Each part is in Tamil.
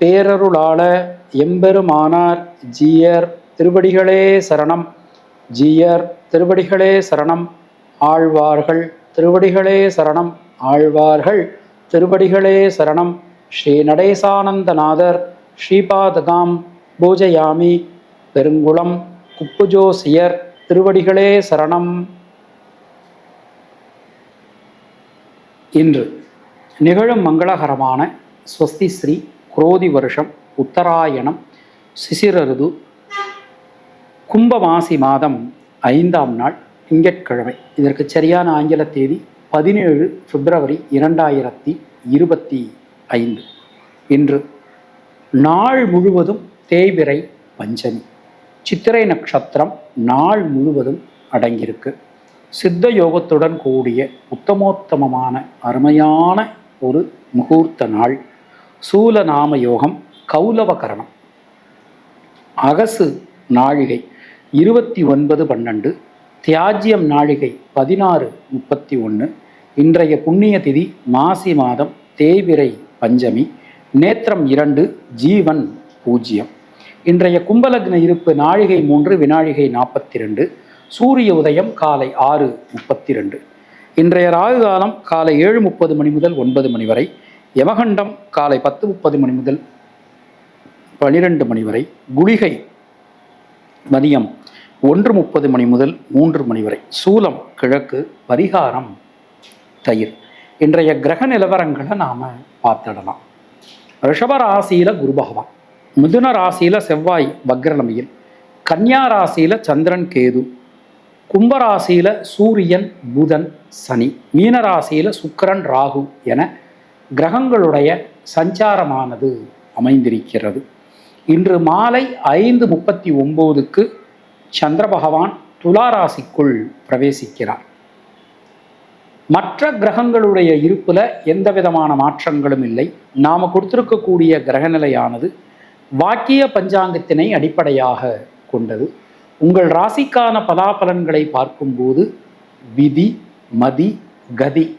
பேரருளாள எம்பெருமானார் ஜீயர் திருவடிகளே சரணம். ஜீயர் திருவடிகளே சரணம். ஆழ்வார்கள் திருவடிகளே சரணம். ஆழ்வார்கள் திருவடிகளே சரணம். ஸ்ரீ நடேசானந்தநாதர் ஸ்ரீபாதகாம் பூஜயாமி. பெருங்குளம் குப்புஜோசியர் திருவடிகளே சரணம். இன்று நிகழும் மங்களகரமான ஸ்வஸ்தி ஸ்ரீ குரோதி வருஷம் உத்தராயணம் சிசிரருது கும்பமாசி மாதம் ஐந்தாம் நாள் திங்கட்கிழமை. இதற்கு சரியான ஆங்கில தேதி பதினேழு பிப்ரவரி இரண்டாயிரத்தி இருபத்தி ஐந்து. இன்று நாள் முழுவதும் தேய்பிறை பஞ்சமி. சித்திரை நட்சத்திரம் நாள் முழுவதும் அடங்கியிருக்கு. சித்த யோகத்துடன் கூடிய உத்தமோத்தமமான அருமையான ஒரு முகூர்த்த நாள். சூலநாம யோகம் கௌலவகரணம். அகசு நாழிகை இருபத்தி ஒன்பது பன்னெண்டு தியாஜ்யம் நாழிகை பதினாறு முப்பத்தி ஒன்று இன்றைய புண்ணிய திதி மாசி மாதம் தேவிரை பஞ்சமி நேத்திரம் இரண்டு ஜீவன் பூஜ்ஜியம் இன்றைய கும்பலக்ன இருப்பு நாழிகை மூன்று வினாழிகை நாற்பத்தி ரெண்டு சூரிய உதயம் காலை ஆறு முப்பத்தி ரெண்டு இன்றைய ராகு காலம் காலை ஏழு முப்பது மணி முதல் ஒன்பது மணி வரை யமகண்டம் காலை பத்து முப்பது மணி முதல் பனிரெண்டு மணி வரை குளிகை மதியம் ஒன்று முப்பது மணி முதல் மூன்று மணி வரை சூலம் கிழக்கு பரிகாரம் தயிர். இன்றைய கிரக நிலவரங்களை நாம் பார்த்துடலாம். ரிஷபராசியில் குரு பகவான் மிதுன ராசியில் செவ்வாய் வக்ரநமையில் கன்னியா ராசியில சந்திரன் கேது கும்பராசியில சூரியன் புதன் சனி மீனராசியில சுக்கிரன் ராகு என கிரகங்களுடைய சஞ்சாரமானது அமைந்திருக்கிறது. இன்று மாலை ஐந்து முப்பத்தி ஒம்போதுக்கு சந்திர பகவான் துலா ராசிக்குள் பிரவேசிக்கிறார். மற்ற கிரகங்களுடைய இருப்பில் எந்த விதமான மாற்றங்களும் இல்லை. நாம் கொடுத்திருக்கக்கூடிய கிரகநிலையானது வாக்கிய பஞ்சாங்கத்தினை அடிப்படையாக கொண்டது. உங்கள் ராசிக்கான பலாபலன்களை பார்க்கும்போது விதி மதி கதி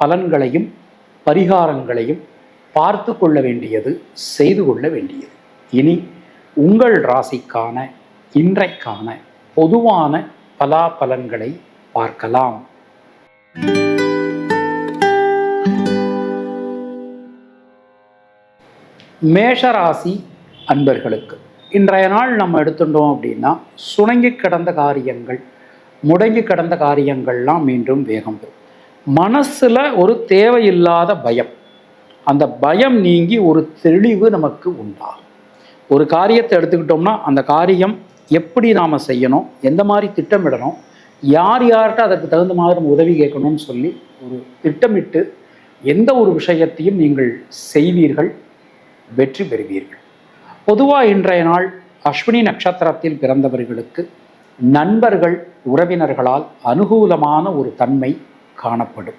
பலன்களையும் பரிகாரங்களையும் பார்த்து கொள்ள வேண்டியது செய்து கொள்ள வேண்டியது. இனி உங்கள் ராசிக்கான இன்றைக்கான பொதுவான பலாபலன்களை பார்க்கலாம். மேஷராசி அன்பர்களுக்கு இன்றைய நாள் நம்ம எடுத்துட்டோம் அப்படின்னா சுணங்கி கிடந்த காரியங்கள் முடங்கி கிடந்த காரியங்கள்லாம் மீண்டும் வேகம் பெறும். மனசில் ஒரு தேவையில்லாத பயம். அந்த பயம் நீங்கி ஒரு தெளிவு நமக்கு உண்டாகும் ஒரு காரியத்தை எடுத்துக்கிட்டோம்னா அந்த காரியம் எப்படி நாம் செய்யணும்? எந்த மாதிரி திட்டமிடணும்? யார் யார்கிட்ட அதற்கு தகுந்த மாதிரி நம்ம உதவி கேட்கணும்னு சொல்லி ஒரு திட்டமிட்டு எந்த ஒரு விஷயத்தையும் நீங்கள் செய்வீர்கள் வெற்றி பெறுவீர்கள். பொதுவாக இன்றைய நாள் அஸ்வினி நட்சத்திரத்தில் பிறந்தவர்களுக்கு நண்பர்கள் உறவினர்களால் அனுகூலமான ஒரு தன்மை காணப்படும்.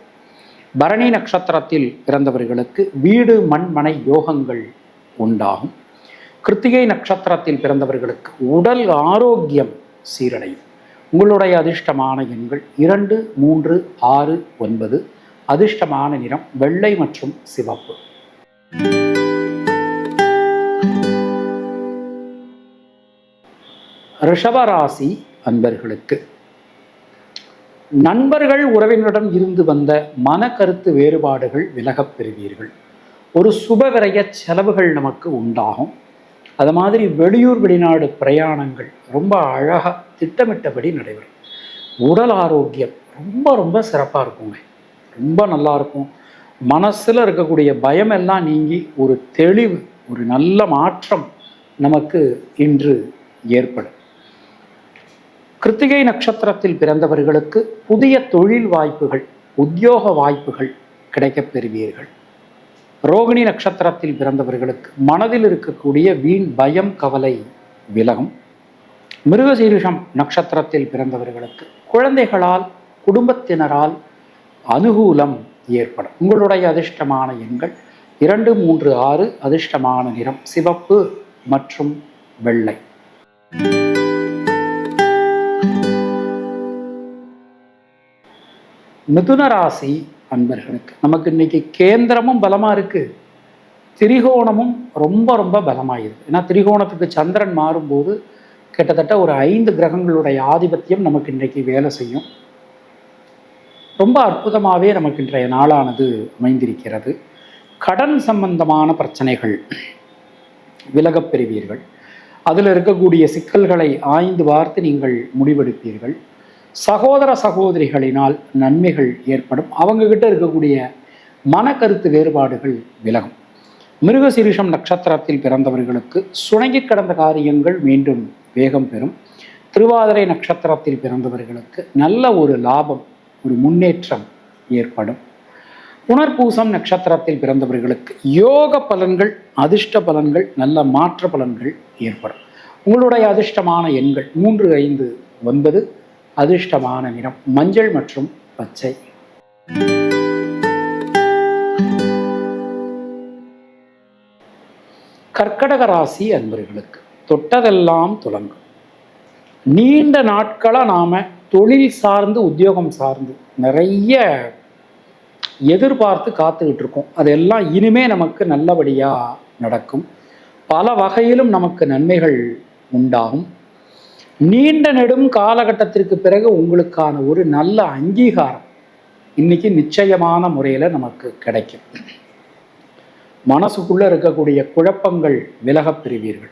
பரணி நட்சத்திரத்தில் பிறந்தவர்களுக்கு வீடு மண்மனை யோகங்கள் உண்டாகும். கிருத்திகை நட்சத்திரத்தில் பிறந்தவர்களுக்கு உடல் ஆரோக்கியம் சீரடையும். உங்களுடைய அதிர்ஷ்டமான எண்கள் இரண்டு மூன்று ஆறு ஒன்பது. அதிர்ஷ்டமான நிறம் வெள்ளை மற்றும் சிவப்பு. ரிஷபராசி அன்பர்களுக்கு நண்பர்கள் உறவினரிடம் இருந்து வந்த மன கருத்து வேறுபாடுகள் விலகப் பெறுவீர்கள். ஒரு சுபவிரய செலவுகள் நமக்கு உண்டாகும். அது மாதிரி வெளியூர் வெளிநாடு பிரயாணங்கள் ரொம்ப அழகாக திட்டமிட்டபடி நடைபெறும். உடல் ஆரோக்கியம் ரொம்ப ரொம்ப சிறப்பாக இருக்குங்க. ரொம்ப நல்லா இருக்கும். மனசில் இருக்கக்கூடிய பயம் எல்லாம் நீங்கி ஒரு தெளிவு ஒரு நல்ல மாற்றம் நமக்கு இன்று ஏற்படும். கிருத்திகை நட்சத்திரத்தில் பிறந்தவர்களுக்கு புதிய தொழில் வாய்ப்புகள் உத்தியோக வாய்ப்புகள் கிடைக்கப் பெறுவீர்கள். ரோகிணி நட்சத்திரத்தில் பிறந்தவர்களுக்கு மனதில் இருக்கக்கூடிய வீண் பயம் கவலை விலகும். மிருகசீரிஷம் நட்சத்திரத்தில் பிறந்தவர்களுக்கு குழந்தைகளால் குடும்பத்தினரால் அனுகூலம் ஏற்படும். உங்களுடைய அதிர்ஷ்டமான எண்கள் இரண்டு மூன்று ஆறு அதிர்ஷ்டமான நிறம் சிவப்பு மற்றும் வெள்ளை. மிதுன ராசி அன்பர்களுக்கு. நமக்கு இன்னைக்கு கேந்திரமும் பலமாக இருக்கு. திரிகோணமும் ரொம்ப ரொம்ப பலமாயிருது ஏன்னா திரிகோணத்துக்கு சந்திரன் மாறும்போது கிட்டத்தட்ட ஒரு ஐந்து கிரகங்களுடைய ஆதிபத்தியம் நமக்கு இன்றைக்கு வேலை செய்யும். ரொம்ப அற்புதமாகவே நமக்கு இன்றைய நாளானது அமைந்திருக்கிறது. கடன் சம்பந்தமான பிரச்சனைகள் விலகப் பெறுவீர்கள். அதில் இருக்கக்கூடிய சிக்கல்களை ஆய்ந்து பார்த்து நீங்கள் முடிவெடுப்பீர்கள். சகோதர சகோதரிகளினால் நன்மைகள் ஏற்படும். அவங்கக்கிட்ட இருக்கக்கூடிய மனக்கருத்து வேறுபாடுகள் விலகும். மிருகசீரிஷம் நட்சத்திரத்தில் பிறந்தவர்களுக்கு சுணங்கி கடந்த காரியங்கள் மீண்டும் வேகம் பெறும். திருவாதிரை நட்சத்திரத்தில் பிறந்தவர்களுக்கு நல்ல ஒரு லாபம் ஒரு முன்னேற்றம் ஏற்படும். புனர்பூசம் நட்சத்திரத்தில் பிறந்தவர்களுக்கு யோக பலன்கள் அதிர்ஷ்ட பலன்கள் நல்ல மாற்ற பலன்கள் ஏற்படும். உங்களுடைய அதிர்ஷ்டமான எண்கள் மூன்று ஐந்து ஒன்பது அதிர்ஷ்டமான நிறம் மஞ்சள் மற்றும் பச்சை. கர்க்கடக ராசி அன்பர்களுக்கு தொட்டதெல்லாம் துலங்கும். நீண்ட நாட்களாக நாம் தொழில் சார்ந்து உத்தியோகம் சார்ந்து நிறைய எதிர்பார்த்து காத்துக்கிட்டு இருக்கோம். அதெல்லாம் இனிமே நமக்கு நல்லபடியாக நடக்கும். பல வகையிலும் நமக்கு நன்மைகள் உண்டாகும். நீண்ட நெடும் காலகட்டத்திற்கு பிறகு உங்களுக்கான ஒரு நல்ல அங்கீகாரம் இன்னைக்கு நிச்சயமான முறையில் நமக்கு கிடைக்கும். மனசுக்குள்ளே இருக்கக்கூடிய குழப்பங்கள் விலகப் பெறுவீர்கள்.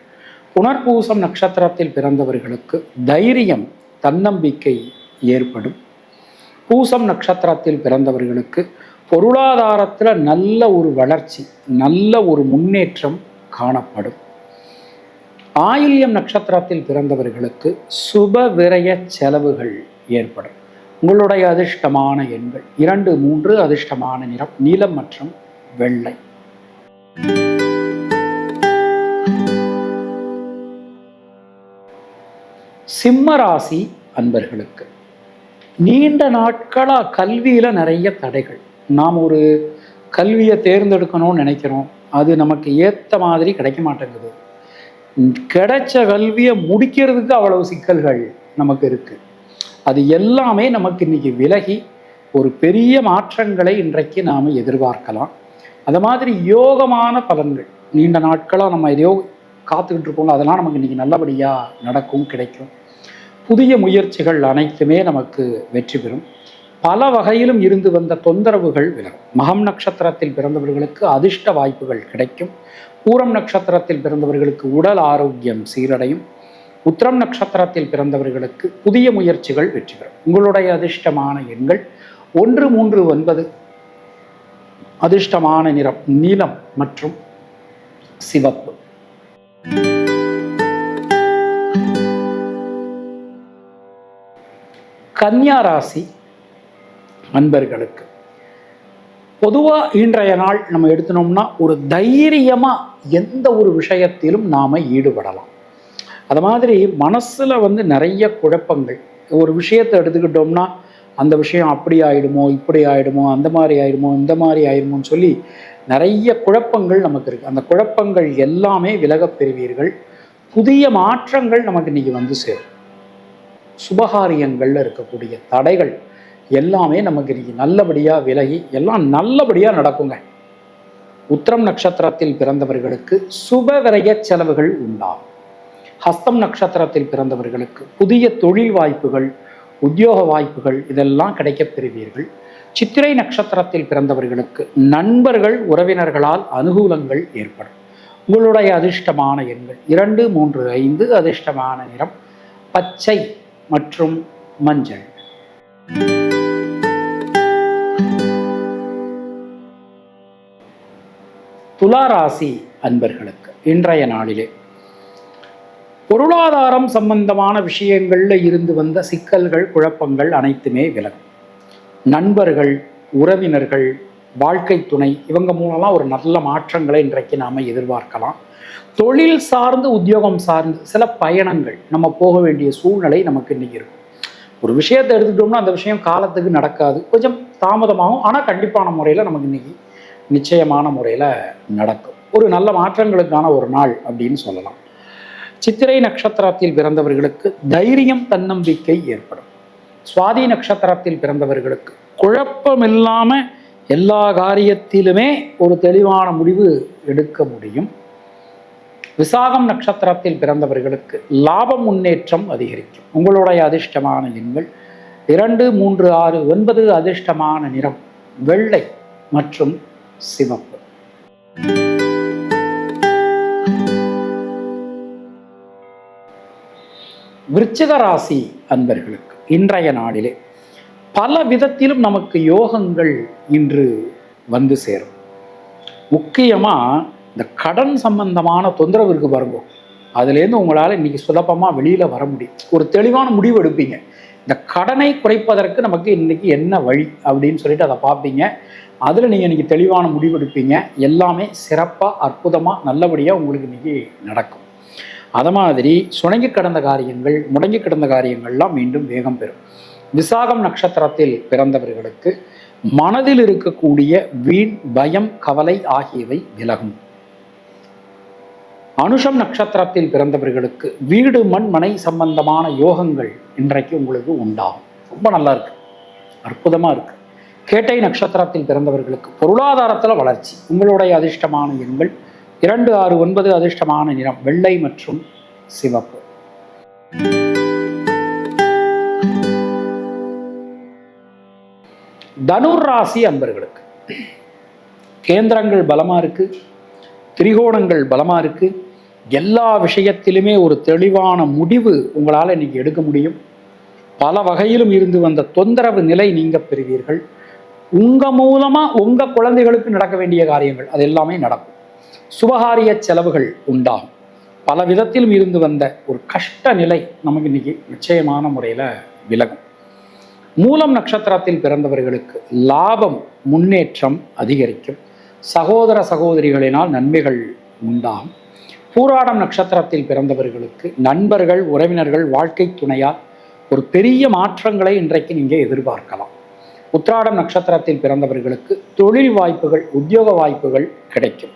புனர்பூசம் நட்சத்திரத்தில் பிறந்தவர்களுக்கு தைரியம் தன்னம்பிக்கை ஏற்படும். பூசம் நட்சத்திரத்தில் பிறந்தவர்களுக்கு பொருளாதாரத்தில் நல்ல ஒரு வளர்ச்சி நல்ல ஒரு முன்னேற்றம் காணப்படும். ஆயில்யம் நட்சத்திரத்தில் பிறந்தவர்களுக்கு சுப விரய செலவுகள் ஏற்படும். உங்களுடைய அதிர்ஷ்டமான எண்கள் இரண்டு மூன்று அதிர்ஷ்டமான நிறம் நீலம் மற்றும் வெள்ளை. சிம்ம ராசி அன்பர்களுக்கு நீண்ட நாட்களாக கல்வியில் நிறைய தடைகள். நாம் ஒரு கல்வியை தேர்ந்தெடுக்கணும்னு நினைக்கிறோம். அது நமக்கு ஏற்ற மாதிரி கிடைக்க மாட்டேங்குது. கிடைச்ச கல்வியை முடிக்கிறதுக்கு அவ்வளவு சிக்கல்கள் நமக்கு இருக்கு. அது எல்லாமே நமக்கு இன்னைக்கு விலகி ஒரு பெரிய மாற்றங்களை இன்றைக்கு நாம் எதிர்பார்க்கலாம். அது மாதிரி யோகமான பலன்கள். நீண்ட நாட்களாக நம்ம எதையோ காத்துக்கிட்டு இருக்கோம் அதெல்லாம் நமக்கு இன்னைக்கு நல்லபடியாக நடக்கும் கிடைக்கும். புதிய முயற்சிகள் அனைத்துமே நமக்கு வெற்றி பெறும். பல வகையிலும் இருந்து வந்த தொந்தரவுகள் விலகும். மகம் நட்சத்திரத்தில் பிறந்தவர்களுக்கு அதிர்ஷ்ட வாய்ப்புகள் கிடைக்கும். பூரம் நட்சத்திரத்தில் பிறந்தவர்களுக்கு உடல் ஆரோக்கியம் சீரடையும். உத்திரம் நட்சத்திரத்தில் பிறந்தவர்களுக்கு புதிய முயற்சிகள் வெற்றி பெறும். உங்களுடைய அதிர்ஷ்டமான எண்கள் ஒன்று மூன்று ஒன்பது. அதிர்ஷ்டமான நிறம் நீலம் மற்றும் சிவப்பு. கன்னியா ராசி அன்பர்களுக்கு பொதுவாக இன்றைய நாள் நம்ம எடுத்துனோம்னா ஒரு தைரியமாக எந்த ஒரு விஷயத்திலும் நாம் ஈடுபடலாம். அது மாதிரி மனசில் வந்து நிறைய குழப்பங்கள். ஒரு விஷயத்தை எடுத்துக்கிட்டோம்னா அந்த விஷயம் அப்படி ஆயிடுமோ இப்படி ஆயிடுமோ அந்த மாதிரி ஆயிடுமோ இந்த மாதிரி ஆயிடுமோன்னு சொல்லி நிறைய குழப்பங்கள் நமக்கு இருக்குது அந்த குழப்பங்கள் எல்லாமே விலகப் பெறுவீர்கள். புதிய மாற்றங்கள் நமக்கு இன்னைக்கு வந்து சேரும். சுபகாரியங்களில் இருக்கக்கூடிய தடைகள் எல்லாமே நமக்கு இன்னைக்கு நல்லபடியாக விலகி எல்லாம் நல்லபடியாக நடக்குங்க. உத்திரம் நட்சத்திரத்தில் பிறந்தவர்களுக்கு சுப செலவுகள் உண்டாகும். ஹஸ்தம் நட்சத்திரத்தில் பிறந்தவர்களுக்கு புதிய தொழில் வாய்ப்புகள் உத்தியோக வாய்ப்புகள் இதெல்லாம் கிடைக்கப் பெறுவீர்கள். சித்திரை நட்சத்திரத்தில் பிறந்தவர்களுக்கு நண்பர்கள் உறவினர்களால் அனுகூலங்கள் ஏற்படும். உங்களுடைய அதிர்ஷ்டமான எண்கள் இரண்டு மூன்று ஐந்து அதிர்ஷ்டமான நிறம் பச்சை மற்றும் மஞ்சள். துளாராசி அன்பர்களுக்கு இன்றைய நாளிலே. பொருளாதாரம் சம்பந்தமான விஷயங்கள்ல இருந்து வந்த சிக்கல்கள் குழப்பங்கள் அனைத்துமே விலகும். நண்பர்கள் உறவினர்கள் வாழ்க்கை துணை இவங்க மூலமாக ஒரு நல்ல மாற்றங்களை இன்றைக்கு நாம் எதிர்பார்க்கலாம். தொழில் சார்ந்து உத்தியோகம் சார்ந்து சில பயணங்கள் நம்ம போக வேண்டிய சூழ்நிலை நமக்கு இன்னைக்கு இருக்கும். ஒரு விஷயத்தை எடுத்துக்கிட்டோம்னா அந்த விஷயம் காலத்துக்கு நடக்காது. கொஞ்சம் தாமதமாகும். ஆனால் கண்டிப்பான முறையில் நமக்கு இன்னைக்கு நிச்சயமான முறையில் நடக்கும். ஒரு நல்ல மாற்றங்களுக்கான ஒரு நாள் அப்படின்னு சொல்லலாம். சித்திரை நட்சத்திரத்தில் பிறந்தவர்களுக்கு தைரியம் தன்னம்பிக்கை ஏற்படும். சுவாதி நட்சத்திரத்தில் பிறந்தவர்களுக்கு குழப்பம் இல்லாமல் எல்லா காரியத்திலுமே ஒரு தெளிவான முடிவு எடுக்க முடியும். விசாகம் நட்சத்திரத்தில் பிறந்தவர்களுக்கு லாப முன்னேற்றம் அதிகரிக்கும். உங்களுடைய அதிர்ஷ்டமான எண்கள் இரண்டு மூன்று ஆறு ஒன்பது அதிர்ஷ்டமான நிறம் வெள்ளை மற்றும் சிவப்பு. விருச்சிக ராசி அன்பர்களுக்கு இன்றைய நாளிலே பல விதத்திலும் நமக்கு யோகங்கள் இன்று வந்து சேரும். முக்கியமாக இந்த கடன் சம்பந்தமான தொந்தரவு இருக்கு பாருங்க. அதுலேருந்து உங்களால் இன்னைக்கு சுலபமாக வெளியில் வர முடியும். ஒரு தெளிவான முடிவு எடுப்பீங்க. இந்த கடனை குறைப்பதற்கு நமக்கு இன்னைக்கு என்ன வழி அப்படின்னு சொல்லிட்டு அதை பார்ப்பீங்க. அதில் நீங்கள் இன்னைக்கு தெளிவான முடிவெடுப்பீங்க எல்லாமே சிறப்பாக அற்புதமாக நல்லபடியாக உங்களுக்கு இன்னைக்கு நடக்கும். அது மாதிரி சுணங்கி கிடந்த காரியங்கள் முடங்கி கிடந்த காரியங்கள்லாம் மீண்டும் வேகம் பெறும். விசாகம் நட்சத்திரத்தில் பிறந்தவர்களுக்கு மனதில் இருக்கக்கூடிய வீண் பயம் கவலை ஆகியவை விலகும். அனுஷம் நட்சத்திரத்தில் பிறந்தவர்களுக்கு வீடு மண் மனை சம்பந்தமான யோகங்கள் இன்றைக்கு உங்களுக்கு உண்டாகும். ரொம்ப நல்லா இருக்கு. அற்புதமா இருக்கு. கேட்டை நட்சத்திரத்தில் பிறந்தவர்களுக்கு பொருளாதாரத்தில் வளர்ச்சி. உங்களுடைய அதிர்ஷ்டமான எண்கள் இரண்டு ஆறு ஒன்பது அதிர்ஷ்டமான நிறம் வெள்ளை மற்றும் சிவப்பு. தனுர் ராசி அன்பர்களுக்கு. கேந்திரங்கள் பலமா இருக்கு. திரிகோணங்கள் பலமா இருக்கு. எல்லா விஷயத்திலுமே ஒரு தெளிவான முடிவு உங்களால் இன்னைக்கு எடுக்க முடியும். பல வகையிலும் இருந்து வந்த தொந்தரவு நிலை நீங்க பெறுவீர்கள். உங்க மூலமா உங்க குழந்தைகளுக்கு நடக்க வேண்டிய காரியங்கள் அது எல்லாமே நடக்கும். சுபகாரிய செலவுகள் உண்டாகும். பல விதத்திலும் இருந்து வந்த ஒரு கஷ்ட நிலை நமக்கு இன்னைக்கு நிச்சயமான முறையில் விலகும். மூலம் நட்சத்திரத்தில் பிறந்தவர்களுக்கு லாபம் முன்னேற்றம் அதிகரிக்கும். சகோதர சகோதரிகளினால் நன்மைகள் உண்டாகும். பூராடம் நட்சத்திரத்தில் பிறந்தவர்களுக்கு நண்பர்கள் உறவினர்கள் வாழ்க்கை துணையால் ஒரு பெரிய மாற்றங்களை இன்றைக்கு நீங்கள் எதிர்பார்க்கலாம். உத்ராடம் நட்சத்திரத்தில் பிறந்தவர்களுக்கு தொழில் வாய்ப்புகள் உத்தியோக வாய்ப்புகள் கிடைக்கும்.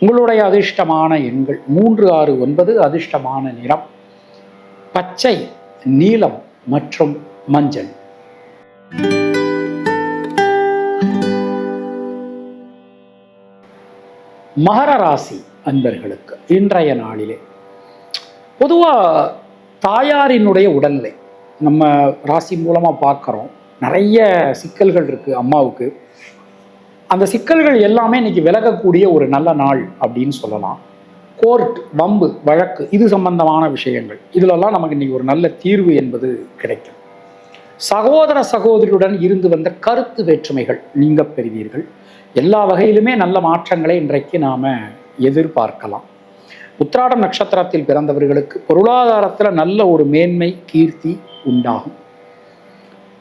உங்களுடைய அதிர்ஷ்டமான எண்கள் மூன்று ஆறு ஒன்பது அதிர்ஷ்டமான நிறம் பச்சை நீலம் மற்றும் மஞ்சள். மகர ராசி. அன்பர்களுக்கு இன்றைய நாளிலே. பொதுவாக தாயாரினுடைய உடல்நிலை நம்ம ராசி மூலமாக பார்க்குறோம். நிறைய சிக்கல்கள் இருக்குது அம்மாவுக்கு. அந்த சிக்கல்கள் எல்லாமே இன்னைக்கு விலகக்கூடிய ஒரு நல்ல நாள் அப்படின்னு சொல்லலாம். கோர்ட் வம்பு வழக்கு இது சம்பந்தமான விஷயங்கள். இதிலெல்லாம் நமக்கு இன்னைக்கு ஒரு நல்ல தீர்வு என்பது கிடைக்கும். சகோதர சகோதரியுடன் இருந்து வந்த கருத்து வேற்றுமைகள் நீங்க பெறுவீர்கள். எல்லா வகையிலுமே நல்ல மாற்றங்களை இன்றைக்கு நாம எதிர்பார்க்கலாம். உத்திராடம் நட்சத்திரத்தில் பிறந்தவர்களுக்கு பொருளாதாரத்துல நல்ல ஒரு மேன்மை கீர்த்தி உண்டாகும்.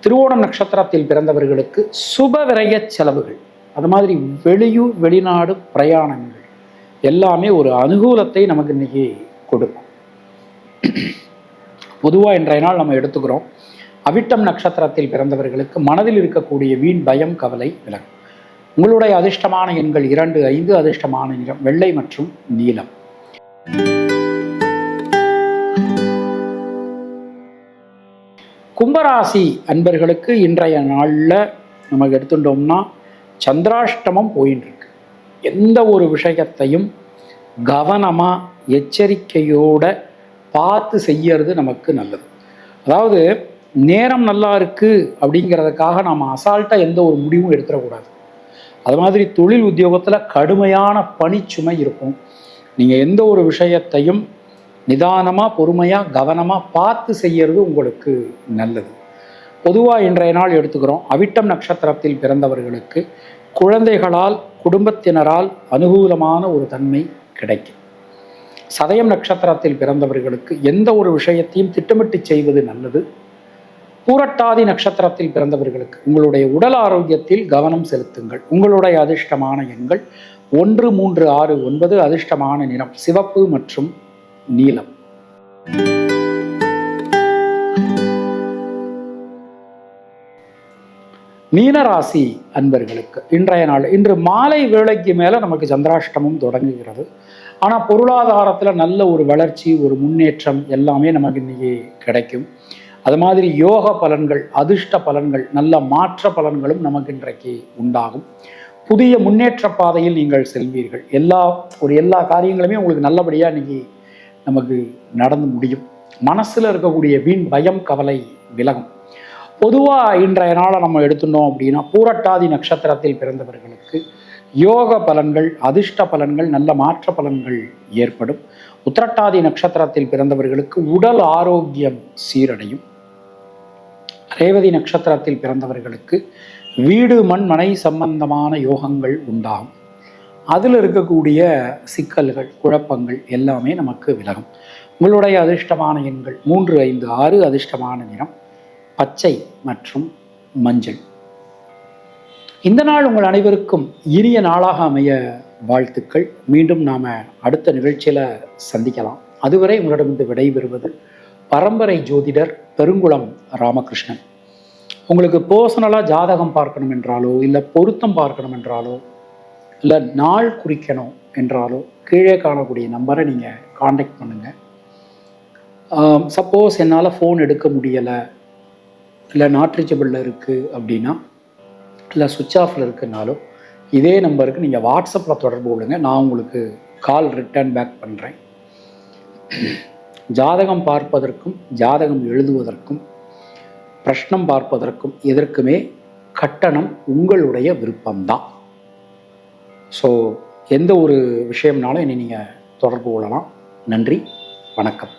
திருவோணம் நட்சத்திரத்தில் பிறந்தவர்களுக்கு சுப விரய செலவுகள். அது மாதிரி வெளியூர் வெளிநாடு பிரயாணங்கள் எல்லாமே ஒரு அனுகூலத்தை நமக்கு இன்னைக்கு கொடுக்கும். பொதுவாக இன்றைய நாள் நம்ம எடுத்துக்கிறோம். அவிட்டம் நட்சத்திரத்தில் பிறந்தவர்களுக்கு மனதில் இருக்கக்கூடிய வீண் பயம் கவலை விலகும் உங்களுடைய அதிர்ஷ்டமான எண்கள் இரண்டு ஐந்து அதிர்ஷ்டமான நிறம் வெள்ளை மற்றும் நீலம். கும்பராசி அன்பர்களுக்கு இன்றைய நாளில் நமக்கு எடுத்துட்டோம்னா சந்திராஷ்டமம் போயின்னு இருக்கு எந்த ஒரு விஷயத்தையும் கவனமாக எச்சரிக்கையோட பார்த்து செய்யறது நமக்கு நல்லது. அதாவது நேரம் நல்லா இருக்குது அப்படிங்கிறதுக்காக நாம் அசால்ட்டாக எந்த ஒரு முடிவும் எடுத்துடக்கூடாது. அது மாதிரி தொழில் உத்தியோகத்தில் கடுமையான பணிச்சுமை இருக்கும். நீங்கள் எந்த ஒரு விஷயத்தையும் நிதானமாக பொறுமையாக கவனமாக பார்த்து செய்யறது உங்களுக்கு நல்லது. பொதுவாக இன்றைய நாள் எடுத்துக்கிறோம். அவிட்டம் நட்சத்திரத்தில் பிறந்தவர்களுக்கு குழந்தைகளால் குடும்பத்தினரால் அனுகூலமான ஒரு தன்மை கிடைக்கும். சதயம் நட்சத்திரத்தில் பிறந்தவர்களுக்கு எந்த ஒரு விஷயத்தையும் திட்டமிட்டு செய்வது நல்லது. பூரட்டாதி நட்சத்திரத்தில் பிறந்தவர்களுக்கு உங்களுடைய உடல் ஆரோக்கியத்தில் கவனம் செலுத்துங்கள். உங்களுடைய அதிர்ஷ்டமான எண்கள் ஒன்று மூன்று ஆறு ஒன்பது அதிர்ஷ்டமான நிறம் சிவப்பு மற்றும் நீலம். மீனராசி அன்பர்களுக்கு இன்றைய நாள் இன்று மாலை வேலைக்கு மேலே நமக்கு சந்திராஷ்டமம் தொடங்குகிறது. ஆனால் பொருளாதாரத்தில் நல்ல ஒரு வளர்ச்சி ஒரு முன்னேற்றம் எல்லாமே நமக்கு இன்னைக்கு கிடைக்கும். அது மாதிரி யோக பலன்கள் அதிர்ஷ்ட பலன்கள் நல்ல மாற்ற பலன்களும் நமக்கு இன்றைக்கு உண்டாகும். புதிய முன்னேற்ற பாதையில் நீங்கள் செல்வீர்கள். எல்லா ஒரு எல்லா காரியங்களுமே உங்களுக்கு நல்லபடியாக இன்னைக்கு நமக்கு நடந்து முடியும். மனசில் இருக்கக்கூடிய வீண் பயம் கவலை விலகும். பொதுவாக இன்றைய நாளை நம்ம எடுத்துட்டோம் அப்படின்னா பூரட்டாதி நட்சத்திரத்தில் பிறந்தவர்களுக்கு யோக பலன்கள் அதிர்ஷ்ட பலன்கள் நல்ல மாற்ற பலன்கள் ஏற்படும். உத்திரட்டாதி நட்சத்திரத்தில் பிறந்தவர்களுக்கு உடல் ஆரோக்கியம் சீரடையும். ரேவதி நட்சத்திரத்தில் பிறந்தவர்களுக்கு வீடு மண் மனை சம்பந்தமான யோகங்கள் உண்டாகும். அதில் இருக்கக்கூடிய சிக்கல்கள் குழப்பங்கள் எல்லாமே நமக்கு விலகும். உங்களுடைய அதிர்ஷ்டமான எண்கள் மூன்று ஐந்து ஆறு அதிர்ஷ்டமான நிறம் பச்சை மற்றும் மஞ்சள். இந்த நாள் உங்கள் அனைவருக்கும் இனிய நாளாக அமைய வாழ்த்துக்கள். மீண்டும் நாம் அடுத்த நிகழ்ச்சியில் சந்திக்கலாம். அதுவரை உங்களிடமிருந்து விடைபெறுவது பரம்பரை ஜோதிடர் பெருங்குளம் ராமகிருஷ்ணன். உங்களுக்கு பர்சனலாக ஜாதகம் பார்க்கணும் என்றாலோ இல்லை பொருத்தம் பார்க்கணும் என்றாலோ இல்லை நாள் குறிக்கணும் என்றாலோ கீழே காணக்கூடிய நம்பரை நீங்கள் காண்டாக்ட் பண்ணுங்கள் சப்போஸ் என்னால் ஃபோன் எடுக்க முடியலை இல்லை நாட் ரீச்சபிளில் இருக்குது அப்படின்னா இல்லை சுவிட்ச் ஆஃபில் இருக்குனாலும் இதே நம்பருக்கு நீங்கள் வாட்ஸ்அப்பில் தொடர்பு கொள்ளுங்கள் நான் உங்களுக்கு கால் ரிட்டர்ன் பேக் பண்ணுறேன் ஜாதகம் பார்ப்பதற்கும் ஜாதகம் எழுதுவதற்கும் பிரஷ்னம் பார்ப்பதற்கும் எதற்குமே கட்டணம் உங்களுடைய விருப்பம்தான். ஸோ எந்த ஒரு விஷயம்னாலும் என்னை நீங்கள் தொடர்பு கொள்ளலாம். நன்றி வணக்கம்.